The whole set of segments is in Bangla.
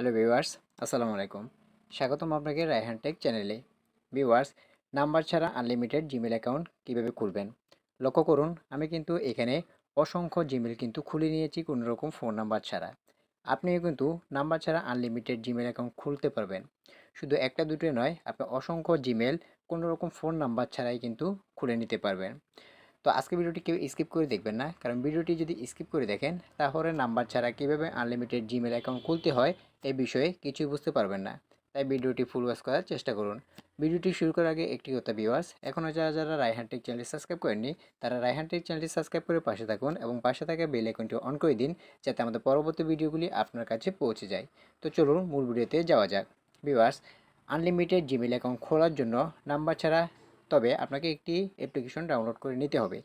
হ্যালো ভিউয়ার্স, আসসালামু আলাইকুম। স্বাগতম আপনাকে রায়হান টেক চ্যানেলে। ভিউয়ার্স, নাম্বার ছাড়া আনলিমিটেড জিমেল অ্যাকাউন্ট কীভাবে খুলবেন? লক্ষ্য করুন, আমি কিন্তু এখানে অসংখ্য জিমেল কিন্তু খুলে নিয়েছি কোনো রকম ফোন নাম্বার ছাড়া। আপনিও কিন্তু নাম্বার ছাড়া আনলিমিটেড জিমেল অ্যাকাউন্ট খুলতে পারবেন। শুধু একটা দুটো নয়, আপনি অসংখ্য জিমেল কোনো রকম ফোন নাম্বার ছাড়াই কিন্তু খুলে নিতে পারবেন। তো আজকে ভিডিওটি কেউ স্কিপ করে দেখবেন না, কারণ ভিডিওটি যদি স্কিপ করে দেখেন, তাহলে নাম্বার ছাড়া কীভাবে আনলিমিটেড জিমেল অ্যাকাউন্ট খুলতে হয় এই বিষয়ে কিছুই বুঝতে পারবেন না। তাই ভিডিওটি ফুল ওয়াচ করার চেষ্টা করুন। ভিডিওটি শুরু করার আগে একটি কথা ভিউয়ার্স এখনও যারা যারা রায়হান টেক চ্যানেলটি সাবস্ক্রাইব করেননি, তারা রায়হান চ্যানেলটি সাবস্ক্রাইব করে পাশে থাকুন এবং পাশে থাকা বেল আইকনটি অন করে দিন, যাতে আমাদের পরবর্তী ভিডিওগুলি আপনার কাছে পৌঁছে যায়। তো চলুন মূল ভিডিওতে যাওয়া যাক। ভিউয়ার্স আনলিমিটেড জিমেল অ্যাকাউন্ট খোলার জন্য নাম্বার ছাড়া তবে আপনাকে একটি অ্যাপ্লিকেশন ডাউনলোড করে নিতে হবে।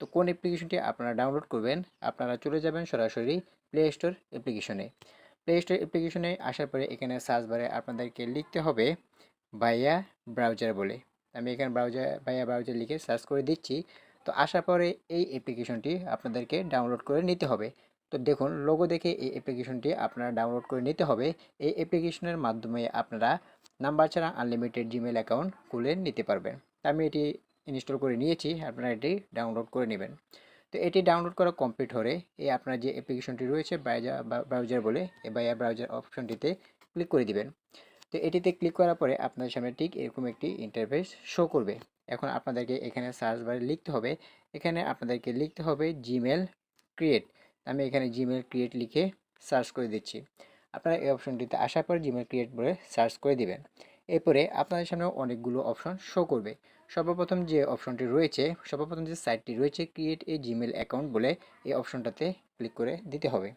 তো কোন অ্যাপ্লিকেশনটি আপনারা ডাউনলোড করবেন? আপনারা চলে যাবেন সরাসরি প্লে স্টোর অ্যাপ্লিকেশনে প্লে স্টোর অ্যাপ্লিকেশনে আসার পরে এখানে সার্চ বারে আপনাদেরকে লিখতে হবে ভাইয়া ব্রাউজার বলে। আমি এখানে ব্রাউজার ভাইয়া ব্রাউজার লিখে সার্চ করে দিচ্ছি। তো আসার পরে এই অ্যাপ্লিকেশনটি আপনাদেরকে ডাউনলোড করে নিতে হবে। তো দেখুন লোগো দেখে এই অ্যাপ্লিকেশনটি আপনারা ডাউনলোড করে নিতে হবে। এই অ্যাপ্লিকেশনের মাধ্যমে আপনারা নাম্বার ছাড়া আনলিমিটেড জিমেল অ্যাকাউন্ট খুলে নিতে পারবেন। আমি এটি ইনস্টল করে নিয়েছি, আপনারা এটি ডাউনলোড করে নেবেন। তো এটি ডাউনলোড করা কমপ্লিট হলে এই আপনার যে অ্যাপ্লিকেশনটি রয়েছে ব্রাউজার ব্রাউজার বলে এই বাইয়া ব্রাউজার অপশনটিতে ক্লিক করে দিবেন। তো এটিতে ক্লিক করার পরে আপনাদের সামনে ঠিক এরকম একটি ইন্টারফেস শো করবে। এখন আপনাদেরকে এখানে সার্চ বারে লিখতে হবে। এখানে আপনাদেরকে লিখতে হবে জিমেল ক্রিয়েট আমি এখানে জিমেল ক্রিয়েট লিখে সার্চ করে দিচ্ছি। আপনারা এই অপশনটিতে আসার পর জিমেল ক্রিয়েট বলে সার্চ করে দিবেন। এরপরে আপনাদের সামনে অনেকগুলো অপশন শো করবে। সর্বপ্রথম যে অপশনটি রয়েছে, সর্বপ্রথম যে সাইটটি রয়েছে ক্রিয়েট এ জিমেল অ্যাকাউন্ট বলে এই অপশনটাতে ক্লিক করে দিতে হবে।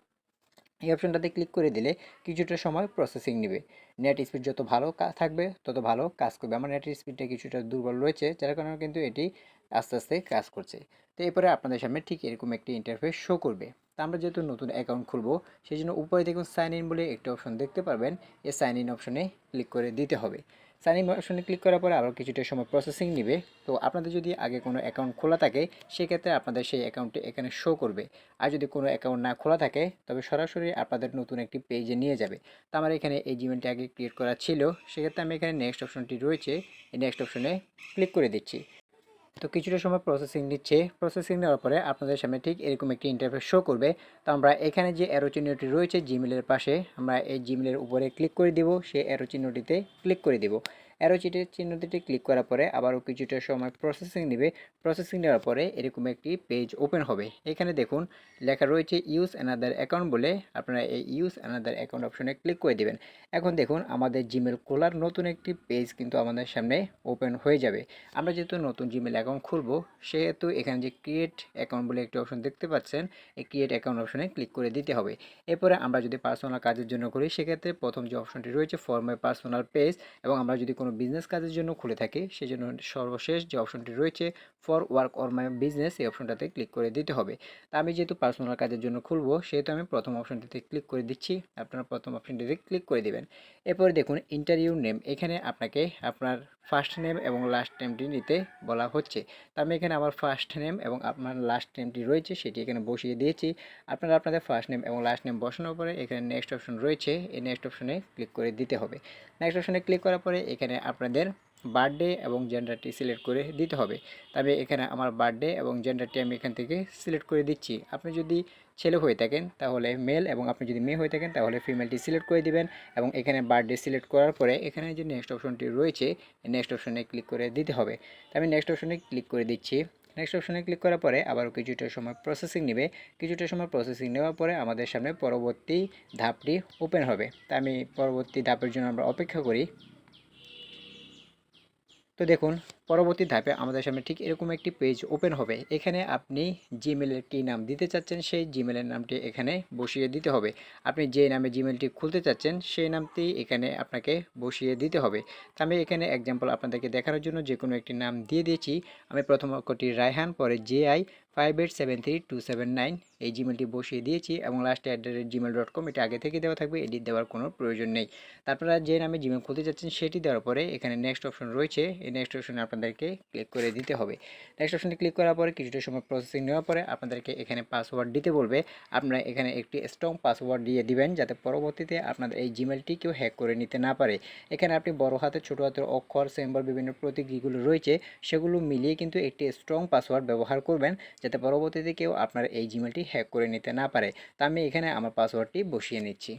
এই অপশনটাতে ক্লিক করে দিলে কিছুটা সময় প্রসেসিং নেবে। নেট স্পিড যত ভালো থাকবে, তত ভালো কাজ করবে। আমার নেট স্পিডটা কিছুটা দুর্বল রয়েছে, যার কারণে কিন্তু এটি আস্তে আস্তে কাজ করছে। তো এরপরে আপনাদের সামনে ঠিক এরকম একটি ইন্টারফেস শো করবে। তা আমরা যেহেতু নতুন অ্যাকাউন্ট খুলবো, সেই জন্য উপরে দেখুন সাইন ইন বলে একটি অপশন দেখতে পারবেন। এই সাইন ইন অপশনে ক্লিক করে দিতে হবে। সাইন ইন অপশনে ক্লিক করার পরে আবার কিছুটা সময় প্রসেসিং নেবে। তো আপনাদের যদি আগে কোনো অ্যাকাউন্ট খোলা থাকে, সেক্ষেত্রে আপনাদের সেই অ্যাকাউন্টটি এখানে শো করবে। আর যদি কোনো অ্যাকাউন্ট না খোলা থাকে, তবে সরাসরি আপনাদের নতুন একটি পেজে নিয়ে যাবে। তো আমার এখানে এই জিমেলটি আগে ক্রিয়েট করা ছিল। সেক্ষেত্রে আমি এখানে নেক্সট অপশনটি রয়েছে। এই নেক্সট অপশনে ক্লিক করে দিচ্ছি। তো কিছুটা সময় প্রসেসিং নিচ্ছে। প্রসেসিং নেওয়ার পরে আপনাদের সামনে ঠিক এরকম একটি ইন্টারফেস শো করবে। তো আমরা এখানে যে অ্যারো চিহ্নটি রয়েছে জিমেলের পাশে, আমরা এই জিমেলের উপরে ক্লিক করে দিব। সেই অ্যারো চিহ্নটিতে ক্লিক করে দেব। অ্যারো চিটের চিহ্নটিতে ক্লিক করার পরে আবারও কিছুটা সময় প্রসেসিং নেবে। প্রসেসিং নেওয়ার পরে এরকম একটি পেজ ওপেন হবে। এখানে দেখুন, লেখা রয়েছে ইউজ অ্যানাদার অ্যাকাউন্ট বলে। আপনারা এই ইউজ অ্যানাদার অ্যাকাউন্ট অপশনে ক্লিক করে দেবেন। এখন দেখুন, আমাদের জিমেল খোলার নতুন একটি পেজ কিন্তু আমাদের সামনে ওপেন হয়ে যাবে। আমরা যেহেতু নতুন জিমেল অ্যাকাউন্ট খুলবো, সেহেতু এখানে যে ক্রিয়েট অ্যাকাউন্ট বলে একটি অপশন দেখতে পাচ্ছেন, এই ক্রিয়েট অ্যাকাউন্ট অপশনে ক্লিক করে দিতে হবে। এরপরে আমরা যদি পার্সোনাল কাজের জন্য করি, সেক্ষেত্রে প্রথম যে অপশনটি রয়েছে ফর মাই পার্সোনাল পেজ এবং আমরা যদি কোনো বিজনেস কাজের জন্য খুলে থাকে সেই জন্য সর্বশেষ যে অপশনটি রয়েছে for work or my business এই অপশনটাতে ক্লিক করে দিতে হবে। তা আমি যেহেতু পার্সোনাল কাজের জন্য খুলবো, সেহেতু আমি প্রথম অপশনটিতে ক্লিক করে দিচ্ছি, আপনারা প্রথম অপশনটিতে ক্লিক করে দেবেন। এরপরে দেখুন ইন্টারভিউ নেম এখানে আপনাকে আপনার ফার্স্ট নেম এবং লাস্ট নেমটি নিতে বলা হচ্ছে। তা আমি এখানে আমার ফার্স্ট নেম এবং আপনার লাস্ট নেমটি রয়েছে, সেটি এখানে বসিয়ে দিয়েছি। আপনারা আপনাদের ফার্স্ট নেম এবং লাস্ট নেম বসানোর পরে এখানে নেক্সট অপশন রয়েছে, এই নেক্সট অপশনে ক্লিক করে দিতে হবে। নেক্সট অপশনে ক্লিক করার পরে এখানে আপনাদের বার্থডে এবং জেন্ডারটি সিলেক্ট করে দিতে হবে। তবে এখানে আমার বার্থডে এবং জেন্ডারটি আমি এখান থেকে সিলেক্ট করে দিচ্ছি। আপনি যদি ছেলে হয়ে থাকেন তাহলে মেল এবং আপনি যদি মেয়ে হয়ে থাকেন তাহলে ফিমেলটি সিলেক্ট করে দিবেন এবং এখানে বার্থডে সিলেক্ট করার পরে এখানে যে নেক্সট অপশনটি রয়েছে নেক্সট অপশনে ক্লিক করে দিতে হবে। আমি নেক্সট অপশনে ক্লিক করে দিচ্ছি। নেক্সট অপশনে ক্লিক করার পরে আবার কিছুটা সময় প্রসেসিং নেবে। কিছুটা সময় প্রসেসিং নেওয়ার পরে আমাদের সামনে পরবর্তী ধাপটি ওপেন হবে। তা আমি পরবর্তী ধাপের জন্য আমরা অপেক্ষা করি। তো দেখুন, পরবর্তী ধাপে আমাদের সামনে ঠিক এরকম একটি পেজ ওপেন হবে। এখানে আপনি জিমেলের কী নাম দিতে চাচ্ছেন, সেই জিমেলের নামটি এখানে বসিয়ে দিতে হবে। আপনি যে নামে জিমেলটি খুলতে চাচ্ছেন, সেই নামটি এখানে আপনাকে বসিয়ে দিতে হবে। তো আমি এখানে এক্সাম্পল আপনাদেরকে দেখানোর জন্য যে কোনো একটি নাম দিয়ে দিয়েছি। আমি প্রথম অক্ষরটি রায়হান, পরে J I five eight seven three two seven nine এই জিমেলটি বসিয়ে দিয়েছি এবং লাস্টে at the rate Gmail dot com এটা আগে থেকে দেওয়া থাকবে এডিট দেওয়ার কোনো প্রয়োজন নেই। তারপরে যে নামে জিমেল খুলতে চাচ্ছেন সেটি দেওয়ার পরে এখানে নেক্সট অপশন রয়েছে, এই নেক্সট অপশনে আপনাদেরকে ক্লিক করে দিতে হবে। নেক্সট অপশনে ক্লিক করার পরে কিছুটা সময় প্রসেসিং নেওয়ার পরে আপনাদেরকে এখানে পাসওয়ার্ড দিতে বলবে। আপনারা এখানে একটি স্ট্রং পাসওয়ার্ড দিয়ে দিবেন যাতে পরবর্তীতে আপনাদের এই জিমেলটি কেউ হ্যাক করে নিতে না পারে। এখানে আপনি বড় হাতের ছোটো হাতের অক্ষর সিম্বল বিভিন্ন প্রতীক যেগুলো রয়েছে, সেগুলো মিলিয়ে কিন্তু একটি স্ট্রং পাসওয়ার্ড ব্যবহার করবেন। যাতে পরবর্তীতে কেউ আপনার এই জিমেলটি হ্যাক করে নিতে না পারে। তা আমি এখানে আমার পাসওয়ার্ডটি বসিয়ে নিচ্ছি।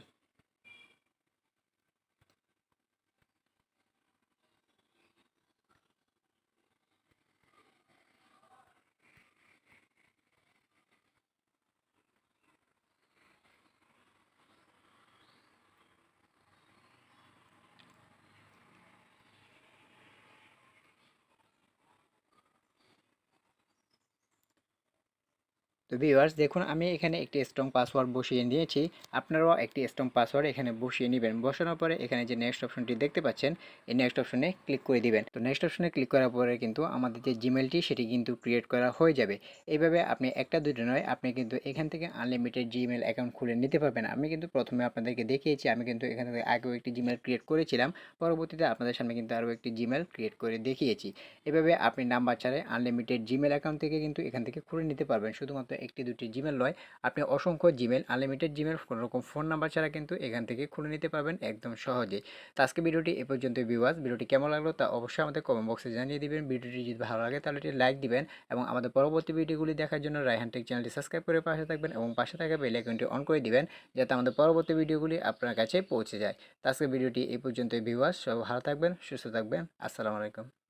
তো ভিউয়ার্স দেখুন, আমি এখানে একটি স্ট্রং পাসওয়ার্ড বসিয়ে নিয়েছি। আপনারাও একটি স্ট্রং পাসওয়ার্ড এখানে বসিয়ে নেবেন। বসানোর পরে এখানে যে নেক্সট অপশনটি দেখতে পাচ্ছেন, এই নেক্সট অপশনে ক্লিক করে দিবেন। তো নেক্সট অপশনে ক্লিক করার পরে কিন্তু আমাদের যে জিমেলটি সেটি কিন্তু ক্রিয়েট করা হয়ে যাবে। এইভাবে আপনি একটা দুটো নয়, আপনি কিন্তু এখান থেকে আনলিমিটেড জিমেল অ্যাকাউন্ট খুলে নিতে পারবেন। আমি কিন্তু প্রথমে আপনাদেরকে দেখিয়েছি, আমি কিন্তু এখান থেকে আগেও একটি জিমেল ক্রিয়েট করেছিলাম। পরবর্তীতে আপনাদের সামনে কিন্তু আরও একটি জিমেল ক্রিয়েট করে দেখিয়েছি। এভাবে আপনি নাম্বার ছাড়াই আনলিমিটেড জিমেল অ্যাকাউন্ট থেকে কিন্তু এখান থেকে খুলে নিতে পারবেন। শুধুমাত্র একটি দুটি জিমেল নয় আপনি অসংখ্য জিমেল আনলিমিটেড জিমেল কোনো রকম ফোন নাম্বার ছাড়া কিন্তু এখান থেকে খুলে নিতে পারবেন একদম সহজে। তো আজকে ভিডিওটি এ পর্যন্ত ভিউয়ার্স ভিডিওটি কেমন লাগল তা অবশ্যই আমাদের কমেন্ট বক্সে জানিয়ে দিবেন। ভিডিওটি যদি ভালো লাগে তাহলে এটি লাইক দিবেন এবং আমাদের পরবর্তী ভিডিওগুলি দেখার জন্য রায়হান টেক চ্যানেলটি সাবস্ক্রাইব করে পাশে থাকবেন এবং পাশে থাকা বেল আইকনটি অন করে দিবেন যাতে আমাদের পরবর্তী ভিডিওগুলি আপনার কাছে পৌঁছে যায়। তো আজকে ভিডিওটি এই পর্যন্ত ভিউয়ার্স সব ভালো থাকবেন, সুস্থ থাকবেন। আসসালামু আলাইকুম।